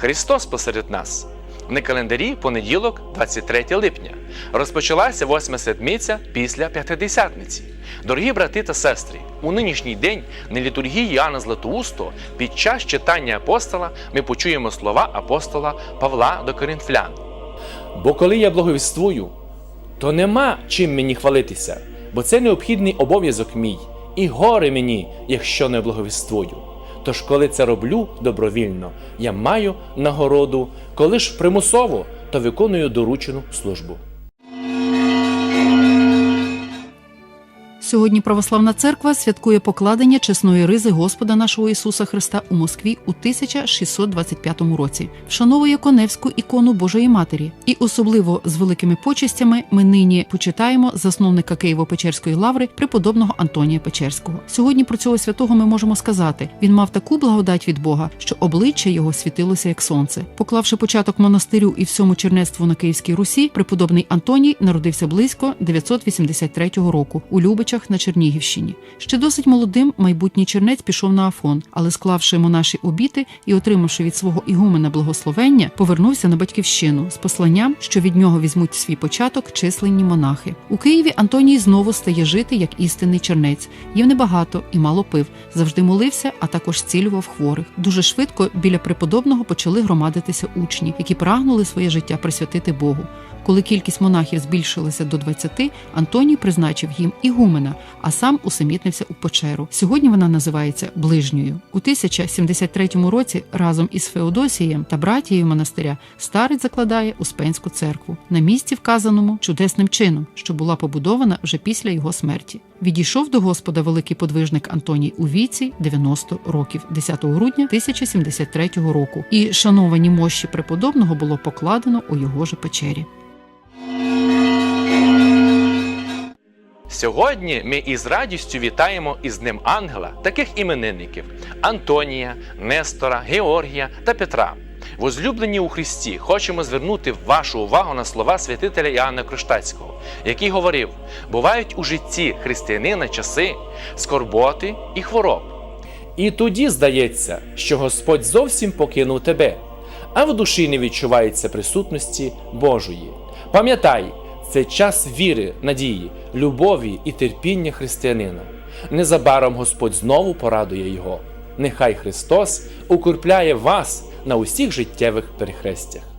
Христос посеред нас. На календарі понеділок, 23 липня. Розпочалася восьма седмиця після п'ятидесятниці. Дорогі брати та сестри, у нинішній день на літургії Іоанна Златоустого під час читання апостола ми почуємо слова апостола Павла до Коринфлян. Бо коли я благовіствую, то нема чим мені хвалитися, бо це необхідний обов'язок мій, і горе мені, якщо не благовіствую. Тож, коли це роблю добровільно, я маю нагороду, коли ж примусово, то виконую доручену службу. Сьогодні Православна Церква святкує покладення чесної ризи Господа нашого Ісуса Христа у Москві у 1625 році. Вшановує Коневську ікону Божої Матері. І особливо з великими почестями ми нині почитаємо засновника Києво-Печерської лаври преподобного Антонія Печерського. Сьогодні про цього святого ми можемо сказати: він мав таку благодать від Бога, що обличчя його світилося як сонце. Поклавши початок монастирю і всьому чернецтву на Київській Русі, преподобний Антоній народився близько 983 року у Любичах на Чернігівщині. Ще досить молодим майбутній чернець пішов на Афон, але склавши монаші обіти і отримавши від свого ігумена благословення, повернувся на батьківщину з посланням, що від нього візьмуть свій початок численні монахи. У Києві Антоній знову стає жити як істинний чернець. Їв небагато і мало пив, завжди молився, а також зцілював хворих. Дуже швидко біля преподобного почали громадитися учні, які прагнули своє життя присвятити Богу. Коли кількість монахів збільшилася до 20, Антоній призначив їм ігумена, а сам усамітнився у печеру. Сьогодні вона називається Ближньою. У 1073 році разом із Феодосієм та братією монастиря старець закладає Успенську церкву на місці, вказаному чудесним чином, що була побудована вже після його смерті. Відійшов до Господа великий подвижник Антоній у віці 90 років, 10 грудня 1073 року. І шановані мощі преподобного було покладено у його же печері. Сьогодні ми із радістю вітаємо із Днем Ангела таких іменинників Антонія, Нестора, Георгія та Петра. Возлюблені у Христі, хочемо звернути вашу увагу на слова святителя Іоанна Кронштадтського, який говорив: бувають у житті християнина часи скорботи і хвороб. І тоді здається, що Господь зовсім покинув тебе, а в душі не відчувається присутності Божої. Пам'ятай, це час віри, надії, любові і терпіння християнина. Незабаром Господь знову порадує його. Нехай Христос укріпляє вас на усіх життєвих перехрестях.